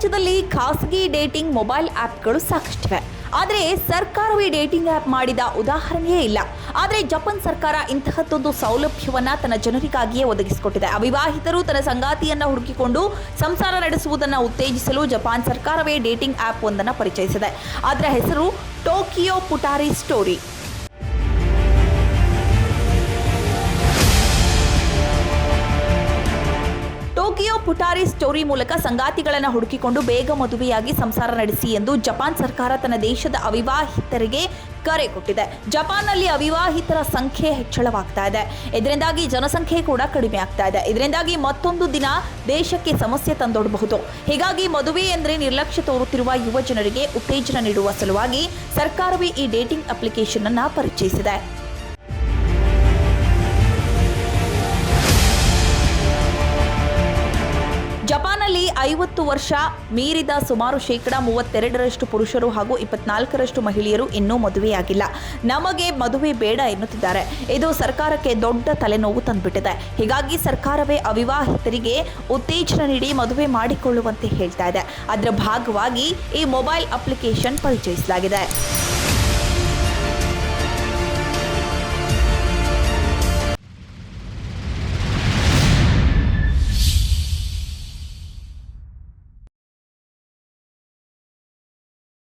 ಜಪಾನ್ನಲ್ಲಿ ಖಾಸಗಿ dating mobile ಆ್ಯಪ್ಗಳು ಸಾಕಷ್ಟಿವೆ. ಆದರೆ ಸರ್ಕಾರವೇ ಡೇಟಿಂಗ್ ಆ್ಯಪ್ ಮಾಡಿದ ಉದಾಹರಣೆಯೇ ಇಲ್ಲ. ಆದರೆ ಜಪಾನ್ ಸರ್ಕಾರ ಇಂತಹದ್ದೊಂದು ಸೌಲಭ್ಯವನ್ನ ತನ್ನ ಜನರಿಗಾಗಿಯೇ ಒದಗಿಸಿಕೊಟ್ಟಿದೆ. ಅವಿವಾಹಿತರು ತನ್ನ ಸಂಗಾತಿಯನ್ನ ಹುಡುಕಿಕೊಂಡು ಸಂಸಾರ ನಡೆಸುವುದನ್ನು ಉತ್ತೇಜಿಸಲು ಜಪಾನ್ ಸರ್ಕಾರವೇ ಡೇಟಿಂಗ್ ಆ್ಯಪ್ ಒಂದನ್ನು ಪರಿಚಯಿಸಿದೆ. ಅದರ ಹೆಸರು Tokyo Futari story. Futari story ಮೂಲಕ ಸಂಗಾತಿಗಳನ್ನು ಹುಡುಕಿಕೊಂಡು ಬೇಗ ಮದುವೆಯಾಗಿ ಸಂಸಾರ ನಡೆಸಿ ಎಂದು ಜಪಾನ್ ಸರ್ಕಾರ ತನ್ನ ದೇಶದ ಅವಿವಾಹಿತರಿಗೆ ಕರೆ ಕೊಟ್ಟಿದೆ. ಜಪಾನ್ನಲ್ಲಿ ಅವಿವಾಹಿತರ ಸಂಖ್ಯೆ ಹೆಚ್ಚಳವಾಗ್ತಾ ಇದೆ. ಇದರಿಂದಾಗಿ ಜನಸಂಖ್ಯೆ ಕೂಡ ಕಡಿಮೆ ಆಗ್ತಾ ಇದೆ. ಇದರಿಂದಾಗಿ ಮತ್ತೊಂದು ದಿನ ದೇಶಕ್ಕೆ ಸಮಸ್ಯೆ ತಂದೊಡಬಹುದು. ಹೀಗಾಗಿ ಮದುವೆ ಎಂದರೆ ನಿರ್ಲಕ್ಷ್ಯ ತೋರುತ್ತಿರುವ ಯುವ ಜನರಿಗೆ ಉತ್ತೇಜನ ನೀಡುವ ಸಲುವಾಗಿ ಸರ್ಕಾರವೇ ಈ ಡೇಟಿಂಗ್ ಅಪ್ಲಿಕೇಶನ್ ಅನ್ನ ಪರಿಚಯಿಸಿದೆ. ಐವತ್ತು ವರ್ಷ ಮೀರಿದ ಸುಮಾರು ಶೇಕಡ ಮೂವತ್ತೆರಡರಷ್ಟು ಪುರುಷರು ಹಾಗೂ ಇಪ್ಪತ್ನಾಲ್ಕರಷ್ಟು ಮಹಿಳೆಯರು ಇನ್ನೂ ಮದುವೆಯಾಗಿಲ್ಲ. ನಮಗೆ ಮದುವೆ ಬೇಡ ಎನ್ನುತ್ತಿದ್ದಾರೆ. ಇದು ಸರ್ಕಾರಕ್ಕೆ ದೊಡ್ಡ ತಲೆನೋವು ತಂದುಬಿಟ್ಟಿದೆ. ಹೀಗಾಗಿ ಸರ್ಕಾರವೇ ಅವಿವಾಹಿತರಿಗೆ ಉತ್ತೇಜನ ನೀಡಿ ಮದುವೆ ಮಾಡಿಕೊಳ್ಳುವಂತೆ ಹೇಳ್ತಾ ಇದೆ. ಅದರ ಭಾಗವಾಗಿ ಈ ಮೊಬೈಲ್ ಅಪ್ಲಿಕೇಶನ್ ಪರಿಚಯಿಸಲಾಗಿದೆ.